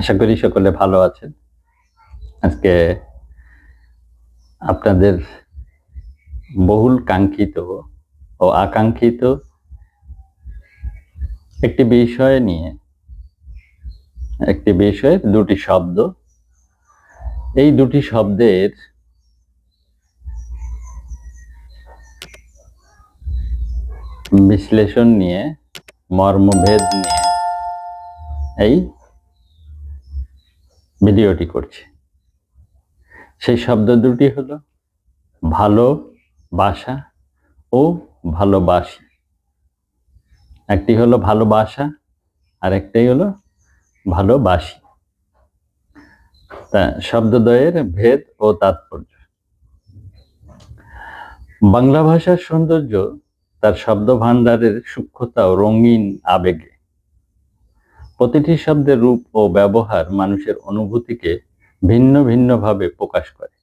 আশা করি সকলে ভালো আছেন। আজকে আপনাদের বহুল কাঙ্ক্ষিত ও আকাঙ্ক্ষিত একটি বিষয় নিয়ে, একটি বিষয়ের দুটি শব্দ। এই দুটি শব্দের বিশ্লেষণ নিয়ে, মর্মভেদ নিয়ে এই ভিডিওটি করছি। সেই শব্দ দুটি হলো ভালোবাসা ও ভালোবাসি একটি হলো ভালোবাসা আর একটাই হলো ভালোবাসি তা শব্দদ্বয়ের ভেদ ও তাৎপর্য। বাংলা ভাষার সৌন্দর্য তার শব্দ ভাণ্ডারের সূক্ষ্মতা ও রঙিন আবেগে প্রতিটি শব্দের রূপ ও ব্যবহার মানুষের অনুভূতিকে ভিন্ন ভিন্নভাবে প্রকাশ করে।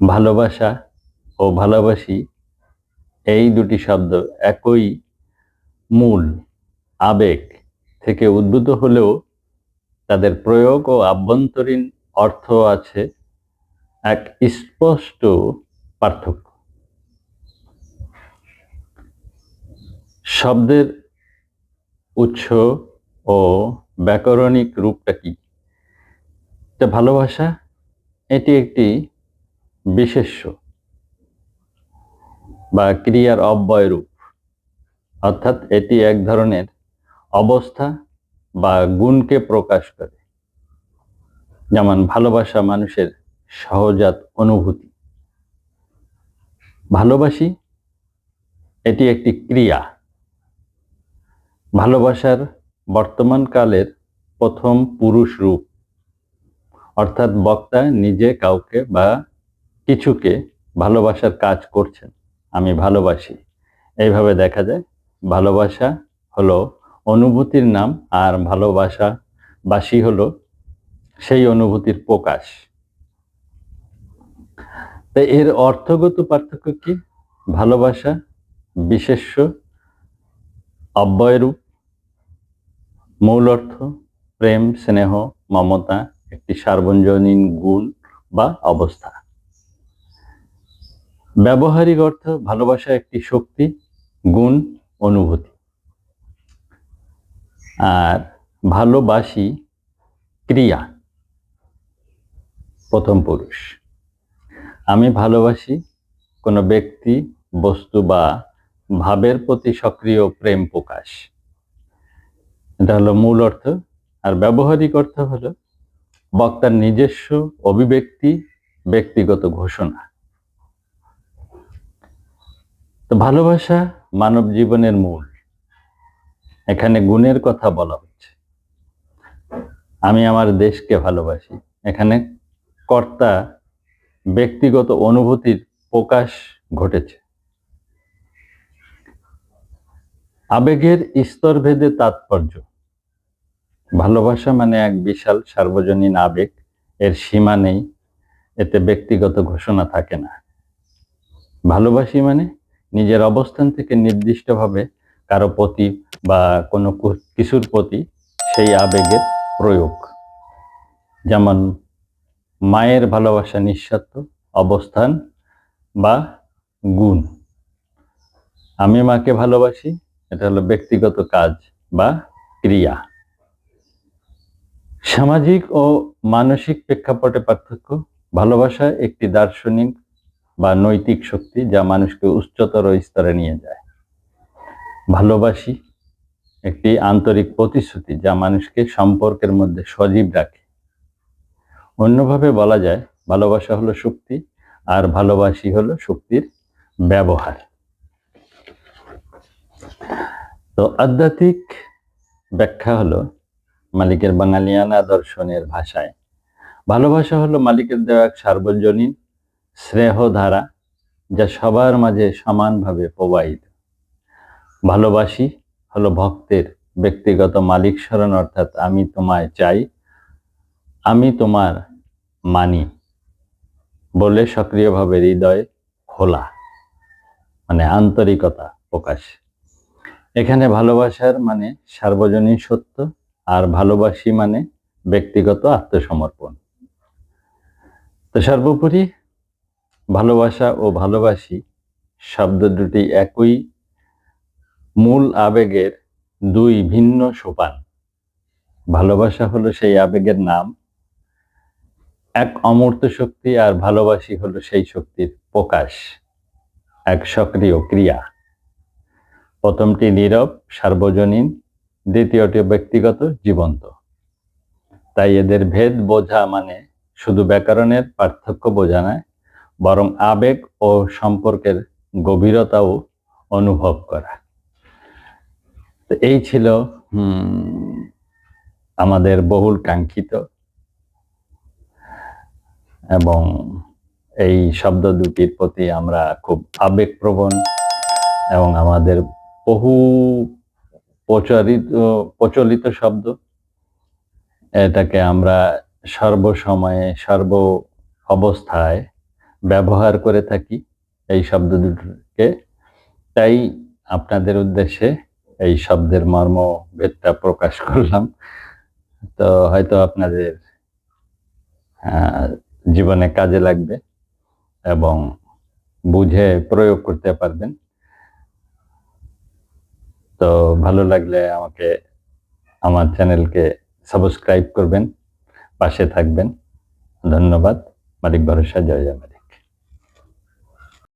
ভালোবাসা ও ভালোবাসি, এই দুটি শব্দ একই মূল, আবেগ থেকে উদ্ভূত হলেও তাদের প্রয়োগ ও আভ্যন্তরীণ অর্থ আছে এক স্পষ্ট পার্থক্য। শব্দের উৎস ও ব্যাকরণিক রূপটা কি? তা ভালোবাসা? এটি একটি বিশেষ্য বা ক্রিয়ার অব্যয় রূপ। অর্থাৎ এটি এক ধরনের অবস্থা বা গুণকে প্রকাশ করে। যেমন ভালোবাসা মানুষের সহজাত অনুভূতি। ভালোবাসি? এটি একটি ক্রিয়া। ভালোবাসার বর্তমান কালের প্রথম পুরুষ রূপ। অর্থাৎ বক্তা নিজে কাউকে বা কিছুকে ভালোবাসার কাজ করছেন। আমি ভালোবাসি। এইভাবে দেখা যায়, ভালোবাসা হলো অনুভূতির নাম আর ভালোবাসা বাসি হলো সেই অনুভূতির প্রকাশ। তো এর অর্থগত পার্থক্য কি? ভালোবাসা বিশেষ্য, অব্যয়রূপ মূল অর্থ, প্রেম, স্নেহ, মমতা, একটি সার্বজনীন গুণ বা অবস্থা। ব্যবহারিক অর্থ, ভালোবাসা একটি শক্তি, গুণ, অনুভূতি। আর ভালোবাসি ক্রিয়া, প্রথম পুরুষ। আমি ভালোবাসি কোনো ব্যক্তি, বস্তু বা ভাবের প্রতি সক্রিয় প্রেম প্রকাশ। এটা হলো মূল অর্থ। আর ব্যবহারিক অর্থ হলো বক্তার নিজস্ব অভিব্যক্তি, ব্যক্তিগত ঘোষণা। তো ভালোবাসা মানব জীবনের মূল। এখানে গুণের কথা বলা হচ্ছে। আমি আমার দেশকে ভালোবাসি। এখানে কর্তা ব্যক্তিগত অনুভূতির প্রকাশ ঘটেছে। আবেগের স্তরভেদে তাৎপর্য। ভালোবাসা মানে এক বিশাল সার্বজনীন আবেগ, এর সীমা নেই, এতে ব্যক্তিগত ঘোষণা থাকে না। ভালোবাসি মানে নিজের অবস্থান থেকে নির্দিষ্টভাবে কারও প্রতি বা কোনো কিছুর প্রতি সেই আবেগের প্রয়োগ। যেমন, মায়ের ভালোবাসা নিঃস্বার্থ, অবস্থান বা গুণ। আমি মাকে ভালোবাসি এটা হলো ব্যক্তিগত কাজ বা ক্রিয়া। সামাজিক ও মানসিক প্রেক্ষাপটে পার্থক্য, ভালোবাসা একটি দার্শনিক বা নৈতিক শক্তি যা মানুষকে উচ্চতর স্তরে নিয়ে যায়। ভালোবাসি একটি আন্তরিক প্রতিশ্রুতি যা মানুষকে সম্পর্কের মধ্যে সজীব রাখে। অন্যভাবে বলা যায়, ভালোবাসা হলো শক্তি আর ভালোবাসি হলো শক্তির ব্যবহার। তো আধ্যাত্মিক ব্যাখ্যা হলো মালিকের বাঙালিয়ানা দর্শনের ভাষায়। ভালোবাসা হলো মালিকের দেওয়া এক সার্বজনীন স্নেহধারা যা সবার মাঝে সমানভাবে প্রবাহিত। ভালোবাসি হলো ভক্তের ব্যক্তিগত মালিক স্মরণ, অর্থাৎ আমি তোমায় চাই, আমি তোমার মানি বলে সক্রিয়ভাবে হৃদয় খোলা মানে আন্তরিকতা প্রকাশ। এখানে ভালোবাসার মানে সার্বজনীন সত্য আর ভালোবাসি মানে ব্যক্তিগত আত্মসমর্পণ। তো সর্বোপরি ভালোবাসা ও ভালোবাসি শব্দ দুটি একই মূল আবেগের দুই ভিন্ন সোপান। ভালোবাসা হলো সেই আবেগের নাম, এক অমূর্ত শক্তি আর ভালোবাসি হলো সেই শক্তির প্রকাশ, এক সক্রিয় ক্রিয়া। প্রথমটি নীরব, সার্বজনীন, দ্বিতীয়টি ব্যক্তিগত, জীবন্ত। তাই এদের ভেদ বোঝা মানে শুধু ব্যাকরণের পার্থক্য বোঝা নয়, বরং আবেগ ও সম্পর্কের গভীরতাও অনুভব করা। তো এই ছিল আমাদের বহুল কাঙ্ক্ষিত। এবং এই শব্দ দুটির প্রতি আমরা খুব আবেগপ্রবণ এবং আমাদের বহু প্রচারিত, প্রচলিত শব্দ। এটাকে আমরা সর্বসময়ে সর্ব অবস্থায় ব্যবহার করে থাকি এই শব্দ দুটোকে। তাই আপনাদের উদ্দেশ্যে এই শব্দের মর্ম ভেদটা প্রকাশ করলাম। তো হয়তো আপনাদের জীবনে কাজে লাগবে এবং বুঝে, প্রয়োগ করতে পারবেন। তো ভালো লাগলে আমাকে, আমার চ্যানেলকে সাবস্ক্রাইব করবেন, পাশে থাকবেন। ধন্যবাদ। মালিক ভরসা, জয় জয়